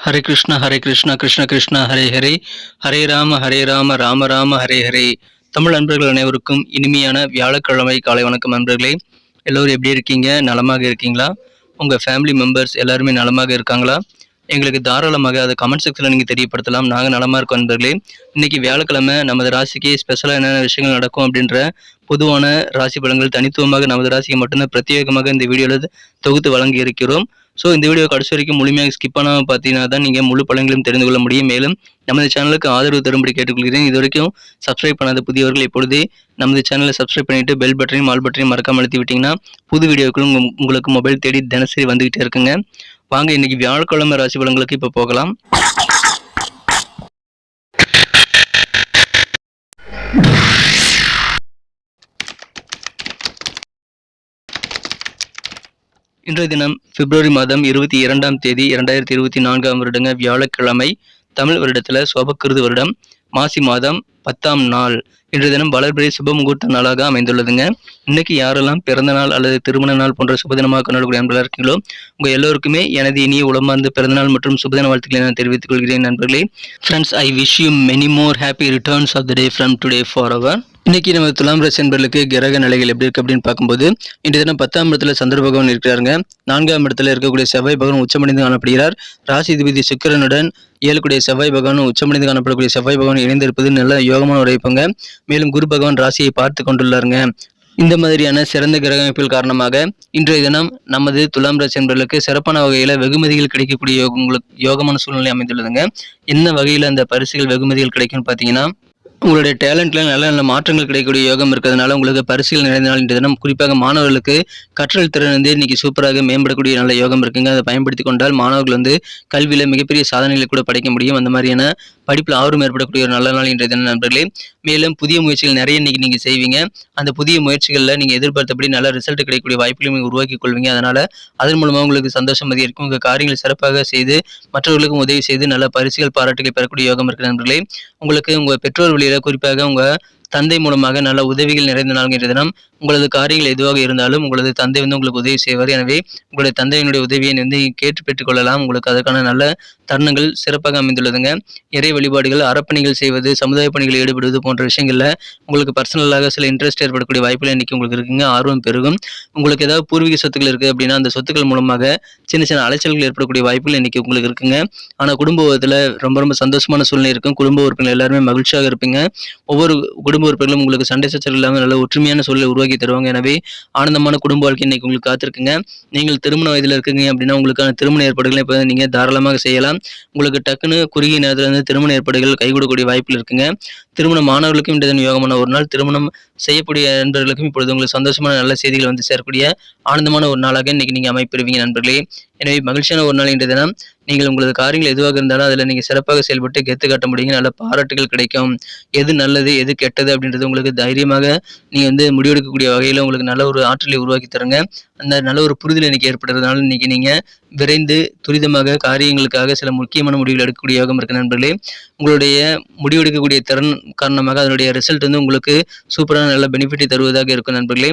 ஹரே கிருஷ்ணா ஹரே கிருஷ்ணா கிருஷ்ண கிருஷ்ண ஹரே ஹரே ஹரே ராம ஹரே ராம ராம ராம ஹரே ஹரே தமிழ் நண்பர்கள் அனைவருக்கும் இனிமையான வியாழக்கிழமை காலை வணக்கம் நண்பர்களே எல்லோரும் எப்படி இருக்கீங்க? நலமாக இருக்கீங்களா? உங்கள் ஃபேமிலி மெம்பர்ஸ் எல்லாருமே நலமாக இருக்காங்களா? எங்களுக்கு தாராளமாக அதை கமெண்ட் செக்ஷனில் நீங்கள் தெரியப்படுத்தலாம். நாங்கள் நலமாக இருக்கோம் நண்பர்களே இன்றைக்கி வியாழக்கிழமை நமது ராசிக்கு ஸ்பெஷலாக என்னென்ன விஷயங்கள் நடக்கும் அப்படின்ற பொதுவான ராசி பலன்கள் தனித்துவமாக நமது ராசிக்கு மட்டும்தான் பிரத்யேகமாக இந்த வீடியோவில் தொகுத்து வழங்கி இருக்கிறோம் ஸோ இந்த வீடியோ கடைசி வரைக்கும் முழுமையாக ஸ்கிப் பண்ணாமல் பார்த்தீங்கன்னா தான் நீங்கள் முழு பழங்களையும் தெரிந்து கொள்ள முடியும். மேலும் நமது சேனலுக்கு ஆதரவு தரும்படி கேட்டுக்கொள்கிறேன். இது வரைக்கும் சப்ஸ்கிரைப் பண்ணாத புதியவர்கள் இப்பொழுதே நமது சேனலை சப்ஸ்கிரைப் பண்ணிட்டு பெல் பட்டனையும் ஆல் பட்டனையும் மறக்காமல் அழுத்தி விட்டிங்கன்னா புது வீடியோக்களும் உங்களுக்கு மொபைல் தேடி தினசரி வந்துக்கிட்டே இருக்குங்க. வாங்க இன்றைக்கி வியாழக்கிழமை ராசி பலன்களுக்கு இப்போ போகலாம். இன்றைய தினம் பிப்ரவரி மாதம் இருபத்தி இரண்டாம் தேதி இரண்டாயிரத்தி இருபத்தி நான்காம் வருடங்க வியாழக்கிழமை தமிழ் வருடத்தில் சோபக்கிருது வருடம். மாசி மாதம் பத்தாம் நாள் இன்று தினம் வளர்பிறை சுப முகூர்த்த நாளாக அமைந்துள்ளதுங்க. இன்னைக்கு யாரெல்லாம் பிறந்த நாள் அல்லது திருமண நாள் போன்ற சுபதினமாக கொண்டாடக்கூடிய நண்பர்களாக இருக்கீங்களோ உங்கள் எல்லோருக்குமே எனது இனிய உளமார்ந்த பிறந்தநாள் மற்றும் சுபதின வாழ்த்துக்களை நான் தெரிவித்துக் கொள்கிறேன் நண்பர்களே. Friends I wish you many more happy returns of the day from today for our இன்னைக்கு நம்ம துலாம் ராசி என்பர்களுக்கு கிரக நிலைகள் எப்படி இருக்கு அப்படின்னு பார்க்கும்போது இன்று தினம் பத்தாம் இடத்துல சந்திர பகவான் இருக்கிறாருங்க. நான்காம் இடத்துல இருக்கக்கூடிய செவ்வாய் பகவான் உச்சமடைந்து காணப்படுகிறார். ராசிதிபதி சுக்கரனுடன் ஏழுக்குடைய செவ்வாய் பகவான் உச்சமடைந்து காணப்படக்கூடிய செவ்வாய் பகவான் இணைந்திருப்பது நல்ல யோகமான உரைப்புங்க மேலும் குரு பகவான் ராசியை பார்த்து கொண்டுள்ளாருங்க. இந்த மாதிரியான சிறந்த கிரகமைப்பில் காரணமாக இன்றைய தினம் நமது துலாம் ராசி என்பவர்களுக்கு சிறப்பான வகையில் வெகுமதிகள் கிடைக்கக்கூடிய யோகங்களுக்கு யோகமான சூழ்நிலை அமைந்துள்ளதுங்க. என்ன வகையில் அந்த பரிசுகள் வெகுமதிகள் கிடைக்கும்னு பார்த்தீங்கன்னா உங்களுடைய டேலண்ட்ல நல்ல நல்ல மாற்றங்கள் கிடைக்கக்கூடிய யோகம் இருக்கிறதுனால உங்களுக்கு பரிசுகள் நிறைந்த நாள் இன்றைய தினம். குறிப்பாக மாணவர்களுக்கு கற்றல் திறன் வந்து இன்னைக்கு சூப்பராக மேம்படக்கூடிய நல்ல யோகம் இருக்குங்க. அதை பயன்படுத்தி கொண்டால் மாணவர்கள் வந்து கல்வியில மிகப்பெரிய சாதனைகளை கூட படைக்க முடியும். அந்த மாதிரியான படிப்பில் ஆர்வம் ஏற்படக்கூடிய ஒரு நல்ல நாள் இன்றைய தினம் நண்பர்களே? மேலும் புதிய முயற்சிகள் நிறைய இன்னைக்கு நீங்கள் செய்வீங்க. அந்த புதிய முயற்சிகளில் நீங்கள் எதிர்பார்த்தபடி நல்ல ரிசல்ட் கிடைக்கக்கூடிய வாய்ப்புகளையும் நீங்கள் உருவாக்கி கொள்வீங்க. அதனால் அதன் மூலமாக உங்களுக்கு சந்தோஷம் அதிகரிக்கும். உங்கள் காரியங்கள் சிறப்பாக செய்து மற்றவர்களுக்கும் உதவி செய்து நல்ல பரிசுகள் பாராட்டுகளை பெறக்கூடிய யோகம் இருக்கிற நண்பர்களே. உங்களுக்கு உங்கள் பெற்றோர் வழியில் குறிப்பாக உங்கள் தந்தை மூலமாக நல்ல உதவிகள் நிறைந்த நாள் தினம் உங்களது காரியங்கள் எதுவாக இருந்தாலும் உங்களது தந்தை வந்து உங்களுக்கு உதவி செய்வார். எனவே உங்களுடைய தந்தையினுடைய உதவியை வந்து கேட்டு பெற்றுக்கொள்ளலாம். உங்களுக்கு அதற்கான நல்ல தருணங்கள் சிறப்பாக அமைந்துள்ளதுங்க. இறை வழிபாடுகள் அறப்பணிகள் செய்வது சமுதாய பணிகளில் ஈடுபடுவது போன்ற விஷயங்களில் உங்களுக்கு பர்சனலாக சில இன்ட்ரெஸ்ட் ஏற்படக்கூடிய வாய்ப்புகள் இன்னைக்கு உங்களுக்கு இருக்குங்க. ஆர்வம் பெருகும். உங்களுக்கு ஏதாவது பூர்வீக சொத்துக்கள் இருக்குது அப்படின்னா அந்த சொத்துக்கள் மூலமாக சின்ன சின்ன அலைச்சல்கள் ஏற்படக்கூடிய வாய்ப்புகள் இன்னைக்கு உங்களுக்கு இருக்குங்க. ஆனால் குடும்பத்தில் ரொம்ப ரொம்ப சந்தோஷமான சூழ்நிலை இருக்கும். குடும்ப உறுப்பினர் எல்லாருமே மகிழ்ச்சியாக இருப்பீங்க. ஒவ்வொரு குடும்ப உறுப்பினர்களும் உங்களுக்கு சண்டை சச்சரவு இல்லாமல் நல்ல ஒற்றுமையான சூழலை உருவாக்கி தருவாங்க. எனவே ஆனந்தமான குடும்ப வாழ்க்கை இன்னைக்கு உங்களுக்கு காத்திருக்குங்க. நீங்கள் திருமண வயதில் இருக்கீங்க அப்படின்னா உங்களுக்கான திருமண ஏற்பாடுகளை இப்போ நீங்கள் தாராளமாக செய்யலாம். உங்களுக்கு டக்குன்னு குறுகிய நேரத்தில் வந்து திருமண ஏற்பாடுகள் கைகூடக்கூடிய வாய்ப்பில் இருக்குங்க. திருமண மாணவர்களுக்கும் இன்றைய யோகமான ஒரு நாள். திருமணம் செய்யக்கூடிய நண்பர்களுக்கும் இப்பொழுது உங்களுக்கு சந்தோஷமான நல்ல செய்திகள் வந்து சேரக்கூடிய ஆனந்தமான ஒரு நாளாக இன்னைக்கு நீங்கள் அமைப்பெறுவீங்க நண்பர்களே. எனவே மகிழ்ச்சியான ஒரு நாள் இன்றைய தினம். நீங்கள் உங்களது காரியங்கள் எதுவாக இருந்தாலும் அதில் நீங்கள் சிறப்பாக செயல்பட்டு கெத்து காட்ட முடியுங்க. நல்ல பாராட்டுகள் கிடைக்கும். எது நல்லது எது கெட்டது அப்படின்றது உங்களுக்கு தைரியமாக நீங்கள் வந்து முடிவெடுக்கக்கூடிய வகையில் உங்களுக்கு நல்ல ஒரு ஆற்றலை உருவாக்கி தருங்க. அந்த நல்ல ஒரு புரிதல் எனக்கு ஏற்படுறதுனால இன்னைக்கு நீங்கள் விரைந்து துரிதமாக காரியங்களுக்காக சில முக்கியமான முடிவுகள் எடுக்கக்கூடிய யோகம் இருக்க நண்பர்களே. உங்களுடைய முடிவெடுக்கக்கூடிய திறன் காரணமாக அதனுடைய ரிசல்ட் வந்து உங்களுக்கு சூப்பரான நல்ல பெனிஃபிட்டை தருவதாக இருக்கும் நண்பர்களே.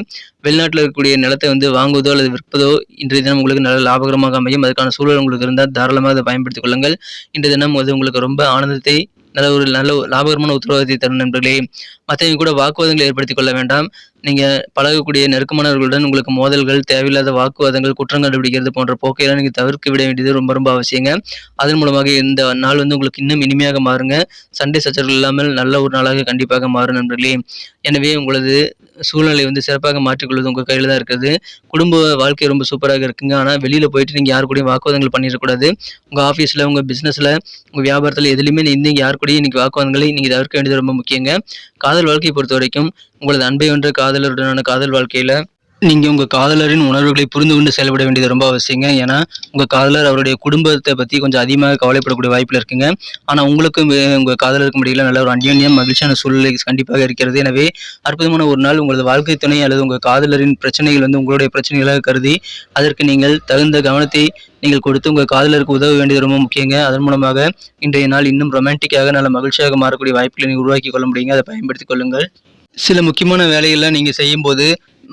வெளிநாட்டில் இருக்கக்கூடிய நிலத்தை வந்து வாங்குவதோ அல்லது விற்பதோ இன்றைய தினம் உங்களுக்கு நல்ல லாபகரமாக அமையும். அதுக்கான சூழல் உங்களுக்கு இருந்தால் தாராளமாக அதை பயன்படுத்திக் கொள்ளுங்கள். இன்றைய தினம் அது உங்களுக்கு ரொம்ப ஆனந்தத்தை நல்ல ஒரு நல்ல ஒரு லாபகரமான உத்தரவாதத்தை தரும் நண்பர்களே. மற்றவங்க கூட வாக்குவாதங்களை ஏற்படுத்திக் கொள்ள வேண்டாம். நீங்கள் பழகக்கூடிய நெருக்கமானவர்களுடன் உங்களுக்கு மோதல்கள் தேவையில்லாத வாக்குவாதங்கள் குற்றம் கண்டுபிடிக்கிறது போன்ற போக்கையெல்லாம் நீங்கள் தவிர்க்க விட வேண்டியது ரொம்ப ரொம்ப அவசியங்க. அதன் மூலமாக இந்த நாள் வந்து உங்களுக்கு இன்னும் இனிமையாக மாறுங்க. சண்டை சச்சரவுகள் இல்லாமல் நல்ல ஒரு நாளாக கண்டிப்பாக மாறும் நண்பர்களே. எனவே உங்களது சூழ்நிலை வந்து சிறப்பாக மாற்றிக்கொள்வது உங்கள் கையில் தான் இருக்குது. குடும்ப வாழ்க்கை ரொம்ப சூப்பராக இருக்குங்க. ஆனால் வெளியில் போயிட்டு நீங்கள் யார் கூடயும் வாக்குவாதங்கள் பண்ணிடக்கூடாது. உங்கள் ஆஃபீஸில் உங்கள் பிஸ்னஸில் உங்கள் வியாபாரத்தில் எதுலையுமே நீங்கள் யார் கூடயும் இன்னைக்கு வாக்குவாதங்களை நீங்கள் தவிர்க்க வேண்டியது ரொம்ப முக்கியங்க. காதல் வாழ்க்கையை பொறுத்த வரைக்கும் உங்களது அன்பை வென்ற காதலருடனான காதல் வாழ்க்கையில் நீங்கள் உங்கள் காதலரின் உணர்வுகளை புரிந்து கொண்டு செயல்பட வேண்டியது ரொம்ப அவசியங்க. ஏன்னா உங்கள் காதலர் அவருடைய குடும்பத்தை பற்றி கொஞ்சம் அதிகமாக கவலைப்படக்கூடிய வாய்ப்பில் இருக்குங்க. ஆனால் உங்களுக்கும் உங்கள் காதலருக்கும் இடையில நல்ல ஒரு அந்யோன்யம் மகிழ்ச்சியான சூழ்நிலை கண்டிப்பாக இருக்கிறது. எனவே அற்புதமான ஒரு நாள் உங்களது வாழ்க்கை துணை அல்லது உங்கள் காதலரின் பிரச்சனைகள் வந்து உங்களுடைய பிரச்சனைகளாக கருதி அதற்கு நீங்கள் தகுந்த கவனத்தை நீங்கள் கொடுத்து உங்கள் காதலருக்கு உதவ வேண்டியது ரொம்ப முக்கியங்க. அதன் மூலமாக இன்றைய நாள் இன்னும் ரொமான்டிக்காக நல்ல மகிழ்ச்சியாக மாறக்கூடிய வாய்ப்புகளை நீங்கள் உருவாக்கி கொள்ள முடியுங்க. அதை பயன்படுத்திக் கொள்ளுங்கள். சில முக்கியமான வேலைகள்லாம் நீங்கள் செய்யும்போது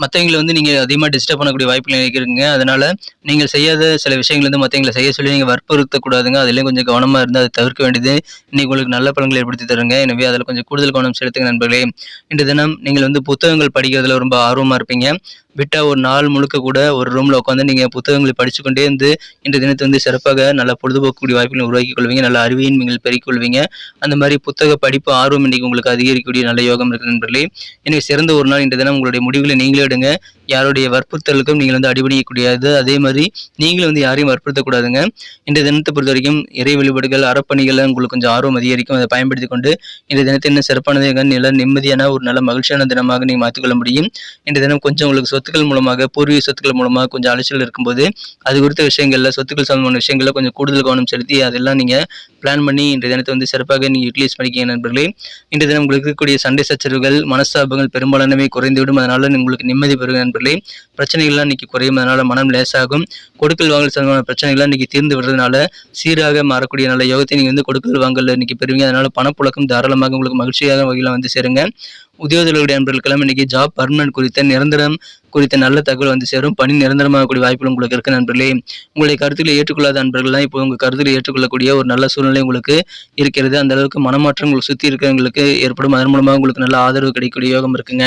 மற்றவங்களை வந்து நீங்கள் அதிகமாக டிஸ்டர்ப் பண்ணக்கூடிய வாய்ப்புகள் நினைக்கிறீங்க அதனால் நீங்கள் செய்யாத சில விஷயங்கள் வந்து மற்றவங்களை செய்ய சொல்லி நீங்கள் வற்புறுத்தக்கூடாதுங்க. அதிலையும் கொஞ்சம் கவனமாக இருந்து அதை தவிர்க்க வேண்டியது. இன்றைக்கி உங்களுக்கு நல்ல பலன்களை ஏற்படுத்தி தருங்க. எனவே அதில் கொஞ்சம் கூடுதல் கவனம் செலுத்துங்க நண்பர்களே. இன்று தினம் நீங்கள் வந்து புத்தகங்கள் படிக்கிறதுல ரொம்ப ஆர்வமாக இருப்பீங்க. விட்டால் ஒரு நாள் முழுக்க கூட ஒரு ரூமில் உட்காந்து நீங்கள் புத்தகங்களை படிச்சுக்கொண்டே இருந்து இன்றைய தினத்தை வந்து சிறப்பாக நல்ல பொழுதுபோக்கக்கூடிய வாய்ப்புகளை உருவாக்கி கொள்வீங்க. நல்ல அறிவியின் நீங்கள் பெருக்கிக் அந்த மாதிரி புத்தக படிப்பு ஆர்வம் இன்றைக்கி உங்களுக்கு அதிகரிக்கக்கூடிய நல்ல யோகம் இருக்குது நண்பர்களே. எனக்கு சிறந்த ஒரு நாள் இன்றைய தினம் உங்களுடைய முடிவுகளை நீங்களே எடுங்க. யாருடைய வற்புறுத்தலுக்கும் நீங்கள் வந்து அடிபணியக்கூடாது அதே மாதிரி நீங்களும் வந்து யாரையும் வற்புறுத்தக்கூடாதுங்க. இன்றைய தினத்தை பொறுத்த வரைக்கும் இறை வழிபாடுகள் அறப்பணிகள் உங்களுக்கு கொஞ்சம் ஆர்வம் அதிகரிக்கும். அதை பயன்படுத்தி கொண்டு இன்றைய தினத்தை இன்னும் சிறப்பானதாக நல்ல நிம்மதியான ஒரு நல்ல மகிழ்ச்சியான தினமாக நீங்கள் மாற்றிக்கொள்ள முடியும். இன்றைய தினம் கொஞ்சம் உங்களுக்கு சொத்துக்கள் மூலமாக பூர்வீக சொத்துக்கள் மூலமாக கொஞ்சம் அலைச்சல் இருக்கும்போது அது குறித்த விஷயங்களில் சொத்துக்கள் சம்பந்தமான விஷயங்களில் கொஞ்சம் கூடுதல் கவனம் செலுத்தி அதெல்லாம் நீங்கள் பிளான் பண்ணி இன்றைய தினத்தை வந்து சிறப்பாக நீங்கள் யூட்டிலைஸ் பண்ணிக்கிங்க நண்பர்களே. இன்றைய தினம் உங்களுக்கு இருக்கக்கூடிய சண்டை சச்சரவுகள் மனஸ்தாபங்கள் பெரும்பாலானவை குறைந்துவிடும். அதனால் உங்களுக்கு நிம்மதி பெறும் நண்பர்களே. பிரச்சனைகள்லாம் இன்றைக்கி குறையும் அதனால் மனம் லேசாகும். கொடுக்கல் வாங்கல் சம்பந்தமான பிரச்சனைகள்லாம் இன்றைக்கி தீர்ந்து விடுறதுனால சீராக மாறக்கூடிய நல்ல யோகத்தை நீங்கள் வந்து கொடுக்கல் வாங்கல் இன்றைக்கி பெறுவீங்க. அதனால் பணப்புழக்கம் தாராளமாக உங்களுக்கு மகிழ்ச்சியாக வகையில் வந்து சேருங்க. உத்தியோகத்தர்களுடைய நண்பர்களுக்கெல்லாம் இன்னைக்கு ஜாப் பர்மனன்ட் குறித்த நிரந்தரம் குறித்த நல்ல தகவல் வந்து சேரும். பணி நிரந்தரமாகக்கூடிய வாய்ப்புகள் உங்களுக்கு இருக்க நண்பர்களே. உங்களுடைய கருத்துக்களை ஏற்றுக்கொள்ளாத நண்பர்கள்லாம் இப்போ உங்கள் கருத்துக்களை ஏற்றுக்கொள்ளக்கூடிய ஒரு நல்ல சூழ்நிலை உங்களுக்கு இருக்கிறது. அந்த அளவுக்கு மனமாற்றம் உங்களுக்கு சுற்றி இருக்கிறவங்களுக்கு ஏற்படும். அதன் மூலமாக உங்களுக்கு நல்ல ஆதரவு கிடைக்கக்கூடிய யோகம் இருக்குங்க.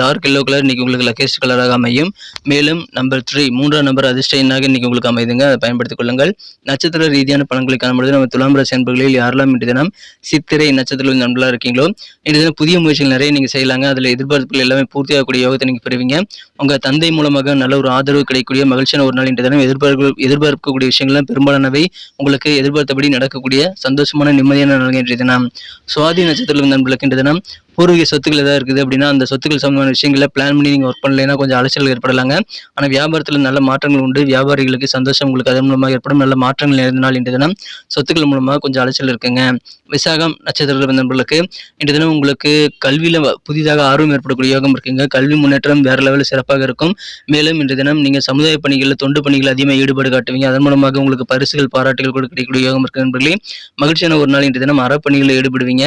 டார்க் எல்லோ கலர் இன்னைக்கு உங்களுக்கு லக்கேஸ்ட் கலராக அமையும். மேலும் நம்பர் த்ரீ மூன்றாம் நம்பர் அதிர்ஷ்ட எண்ணாக இன்னைக்கு உங்களுக்கு அமைதுங்க. அதை பயன்படுத்திக் கொள்ளுங்கள். நட்சத்திர ரீதியான பலன்களை காணும்பொழுது நம்ம துலாம் ராசி அன்பர்களில் யாரெல்லாம் இன்று தினம் சித்திரை நட்சத்திர நண்பர்களாக இருக்கீங்களோ இன்று தினம் புதிய முயற்சிகள் நிறைய நீங்கள் செய்யலாங்க. அதில் எதிர்பார்ப்புகள் எல்லாமே பூர்த்தியாகக்கூடிய யோகத்தை நீங்கள் பெறுவீங்க. உங்கள் தந்தை மூலமாக நல்ல ஒரு ஆதரவு கிடைக்கக்கூடிய மகிழ்ச்சியான ஒரு நாள் இன்று தினம். எதிர்பார்ப்பு எதிர்பார்க்கக்கூடிய விஷயங்கள்லாம் பெரும்பாலானவை. உங்களுக்கு எதிர்பார்த்தபடி நடக்கக்கூடிய சந்தோஷமான நிம்மதியான நாள் இன்றைய தினம். சுவாதி நட்சத்திர நண்பர்களுக்கு இன்று தினம் பூர்வீக சொத்துக்கள் ஏதாவது இருக்குது அப்படின்னா அந்த சொத்துக்கள் சம்பந்தமான விஷயங்களை பிளான் பண்ணி நீங்கள் ஒர்க் பண்ணலைன்னா கொஞ்சம் அலைச்சல் ஏற்படலாங்க. ஆனால் வியாபாரத்தில் நல்ல மாற்றங்கள் உண்டு. வியாபாரிகளுக்கு சந்தோஷம் உங்களுக்கு அதன் மூலமாக ஏற்படும். நல்ல மாற்றங்கள் இருந்தால் இன்று தினம் சொத்துக்கள் மூலமாக கொஞ்சம் அலைச்சல் இருக்குங்க. விசாகம் நட்சத்திரத்தில் நண்பர்களுக்கு இன்று தினம் உங்களுக்கு கல்வியில் புதிதாக ஆர்வம் ஏற்படக்கூடிய யோகம் இருக்குங்க. கல்வி முன்னேற்றம் வேறு லெவலில் சிறப்பாக இருக்கும். மேலும் இன்று தினம் நீங்கள் சமுதாய பணிகளில் தொண்டு பணிகள் அதிகமாக ஈடுபாடு காட்டுவீங்க. அதன் மூலமாக உங்களுக்கு பரிசுகள் பாராட்டுகள் கூட கிடைக்கக்கூடிய யோகம் இருக்கு நண்பர்களே. மகிழ்ச்சியான ஒரு நாள் இன்று தினம். அறப்பணிகளில் ஈடுபடுவீங்க.